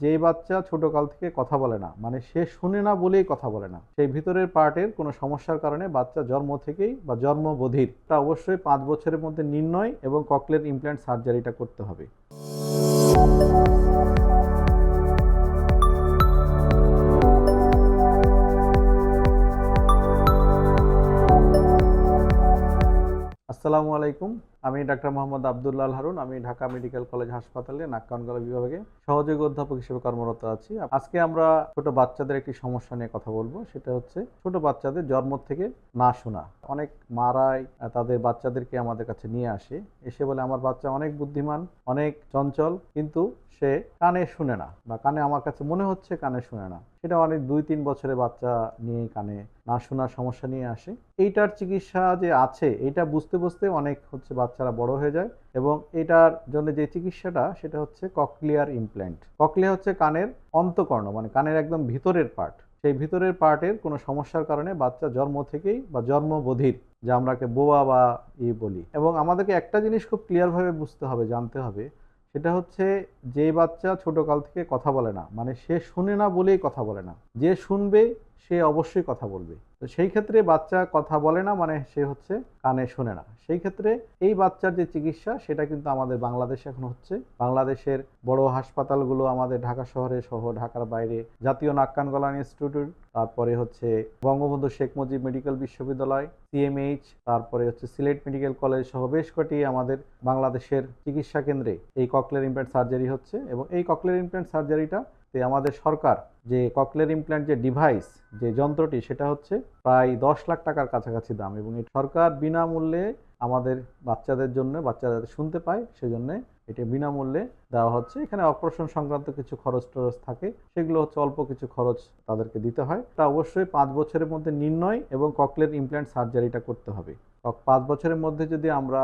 যে বাচ্চা ছোটকাল থেকে কথা বলে না মানে সে শুনে না বলেই কথা বলে না, সেই ভিতরের পার্টের কোনো সমস্যার কারণে বাচ্চা জন্ম থেকেই বা জন্ম বধির তা অবশ্যই পাঁচ বছরের মধ্যে নির্ণয় এবং ককলের ইমপ্ল্যান্ট সার্জারিটা করতে হবে। আসসালামু আলাইকুম। আমি ডাক্তার মোহাম্মদ আবদুল্লাহ হারুন, আমি ঢাকা মেডিকেল কলেজ হাসপাতালে নাক কান বিভাগে সহযোগী অধ্যাপক হিসেবে কর্মরত আছি। আজকে আমরা ছোট বাচ্চাদের একটি সমস্যা নিয়ে কথা বলব, সেটা হচ্ছে ছোট বাচ্চাদের জন্ম থেকে না শোনা। অনেক মারাই তাদের বাচ্চাদেরকে আমাদের কাছে নিয়ে আসে, এসে বলে, আমার বাচ্চা অনেক বুদ্ধিমান, অনেক চঞ্চল, কিন্তু সে কানে শুনে না বা কানে আমার কাছে মনে হচ্ছে কানে শুনে না। সেটা অনেক দুই তিন বছরের বাচ্চা নিয়ে কানে না শোনার সমস্যা নিয়ে আসে। এইটার চিকিৎসা যে আছে এটা বুঝতে বুঝতে অনেক হচ্ছে বাচ্চারা বড় হয়ে যায় এবং এটার জন্য যে চিকিৎসাটা, সেটা হচ্ছে ককলিয়ার ইমপ্ল্যান্ট ককলিয়া হচ্ছে কানের অন্তকর্ণ মানে কানের একদম ভিতরের পার্ট সেই ভিতরের পার্টের কোনো সমস্যার কারণে বাচ্চা জন্ম থেকেই বা জন্ম বধির যা আমরাকে বোয়া বা ই বলি। এবং আমাদেরকে একটা জিনিস খুব ক্লিয়ারভাবে বুঝতে হবে, জানতে হবে, সেটা হচ্ছে যে বাচ্চা ছোটকাল থেকে কথা বলে না মানে সে শুনে না বলেই কথা বলে না। যে শুনবে সে অবশ্যই কথা বলবে। তো সেই ক্ষেত্রে বাচ্চা কথা বলে না মানে সে হচ্ছে কানে শোনে না। সেই ক্ষেত্রে এই বাচ্চার যে চিকিৎসা, সেটা কিন্তু আমাদের বাংলাদেশে এখন হচ্ছে। বাংলাদেশের বড় হাসপাতালগুলো আমাদের ঢাকা শহরে সহ ঢাকার বাইরে জাতীয় নাক কান গলা ইনস্টিটিউট, তারপরে হচ্ছে বঙ্গবন্ধু শেখ মুজিব মেডিকেল বিশ্ববিদ্যালয় সিএমএইচ তারপরে হচ্ছে সিলেট মেডিকেল কলেজ সহ বেশ কটি আমাদের বাংলাদেশের চিকিৎসা কেন্দ্রে এই ককলের ইমপ্ল্যান্ট সার্জারি হচ্ছে। এবং এই ককলের ইমপ্ল্যান্ট সার্জারিটা তে আমাদের সরকার যে ককলের ইমপ্ল্যান্ট যে ডিভাইস যে যন্ত্রটি, সেটা হচ্ছে প্রায় দশ লাখ টাকার কাছাকাছি দাম এবং এই সরকার বিনামূল্যে আমাদের বাচ্চাদের জন্য, বাচ্চারা যাতে শুনতে পায়, সেজন্য এটা বিনামূল্যে দেওয়া হচ্ছে। এখানে অপারেশন সংক্রান্ত কিছু খরচ টরচ থাকে, সেগুলো হচ্ছে অল্প কিছু খরচ তাদেরকে দিতে হয়। তা অবশ্যই পাঁচ বছরের মধ্যে নির্ণয় এবং ককলের ইমপ্ল্যান্ট সার্জারিটা করতে হবে। পাঁচ বছরের মধ্যে যদি আমরা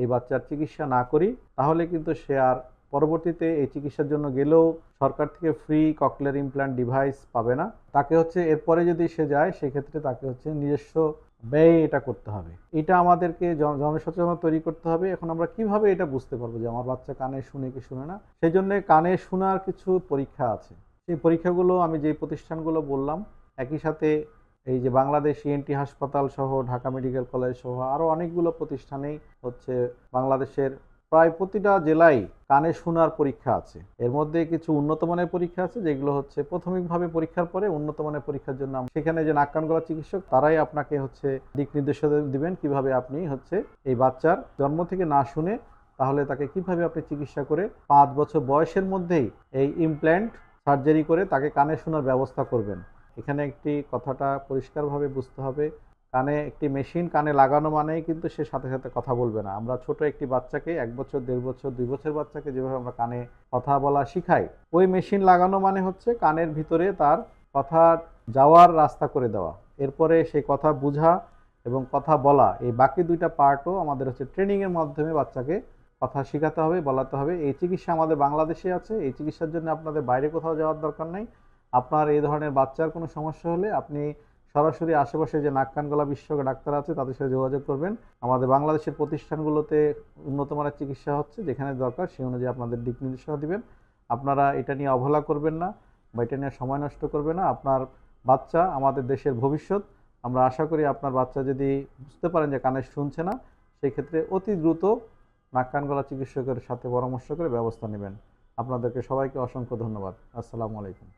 এই বাচ্চার চিকিৎসা না করি, তাহলে কিন্তু সে আর পরবর্তীতে এই চিকিৎসার জন্য গেলেও সরকার থেকে ফ্রি ককলের ইমপ্ল্যান্ট ডিভাইস পাবে না। তাকে হচ্ছে এরপরে যদি সে যায়, সেক্ষেত্রে তাকে হচ্ছে নিজস্ব ব্যয় এটা করতে হবে। এটা আমাদেরকে জন- জনসচেতনতা তৈরি করতে হবে। এখন আমরা কীভাবে এটা বুঝতে পারব যে আমার বাচ্চা কানে শুনে কি শুনে না? সেই জন্য কানে শোনার কিছু পরীক্ষা আছে। সেই পরীক্ষাগুলো আমি যে প্রতিষ্ঠানগুলো বললাম, একই সাথে এই যে বাংলাদেশ ইএনটি হাসপাতাল সহ, ঢাকা মেডিকেল কলেজ সহ আরও অনেকগুলো প্রতিষ্ঠানেই হচ্ছে বাংলাদেশের প্রায় প্রতিটা জেলায় কানে শোনার পরীক্ষা আছে। এর মধ্যে কিছু উন্নত মানের পরীক্ষা আছে, যেগুলো হচ্ছে প্রাথমিকভাবে পরীক্ষার পরে উন্নত মানের পরীক্ষার জন্য সেখানে যে নাক গলা চিকিৎসক, তারাই আপনাকে হচ্ছে দিক নির্দেশনা দিবেন কীভাবে আপনি হচ্ছে এই বাচ্চার জন্ম থেকে না শুনে তাহলে তাকে কীভাবে আপনি চিকিৎসা করে পাঁচ বছর বয়সের মধ্যেই এই ইমপ্ল্যান্ট সার্জারি করে তাকে কানে শোনার ব্যবস্থা করবেন। এখানে একটি কথাটা পরিষ্কারভাবে বুঝতে হবে। কানে একটি মেশিন কানে লাগানো মানেই কিন্তু সে সাথে সাথে কথা বলবে না। আমরা ছোট একটি বাচ্চাকে এক বছর, দেড় বছর, দুই বছর বাচ্চাকে যেভাবে আমরা কানে কথা বলা শিখাই, ওই মেশিন লাগানো মানে হচ্ছে কানের ভিতরে তার কথা যাওয়ার রাস্তা করে দেওয়া। এরপরে সেই কথা বোঝা এবং কথা বলা, এই বাকি দুইটা পার্টও আমাদের হচ্ছে ট্রেনিংয়ের মাধ্যমে বাচ্চাকে কথা শেখাতে হবে, বলাতে হবে। এই চিকিৎসা আমাদের বাংলাদেশে আছে, এই চিকিৎসার জন্য আপনাদের বাইরে কোথাও যাওয়ার দরকার নেই। আপনার এই ধরনের বাচ্চার কোনো সমস্যা হলে আপনি সরাসরি আশেপাশে যে নাক কান গলা বিশেষজ্ঞ ডাক্তার আছে, তাদের সাথে যোগাযোগ করবেন। আমাদের বাংলাদেশের প্রতিষ্ঠানগুলোতে উন্নত মানের চিকিৎসা হচ্ছে, যেখানে দরকার সেই অনুযায়ী আপনাদের দিক নির্দেশনা দিবেন। আপনারা এটা নিয়ে অবহেলা করবেন না বা এটা নিয়ে সময় নষ্ট করবেন না। আপনার বাচ্চা আমাদের দেশের ভবিষ্যৎ। আমরা আশা করি আপনার বাচ্চা যদি বুঝতে পারেন যে কানে শুনছে না সেই ক্ষেত্রে অতি দ্রুত নাক কান গলা চিকিৎসকের সাথে পরামর্শ করে ব্যবস্থা নেবেন। আপনাদেরকে সবাইকে অসংখ্য ধন্যবাদ। আসসালামু আলাইকুম।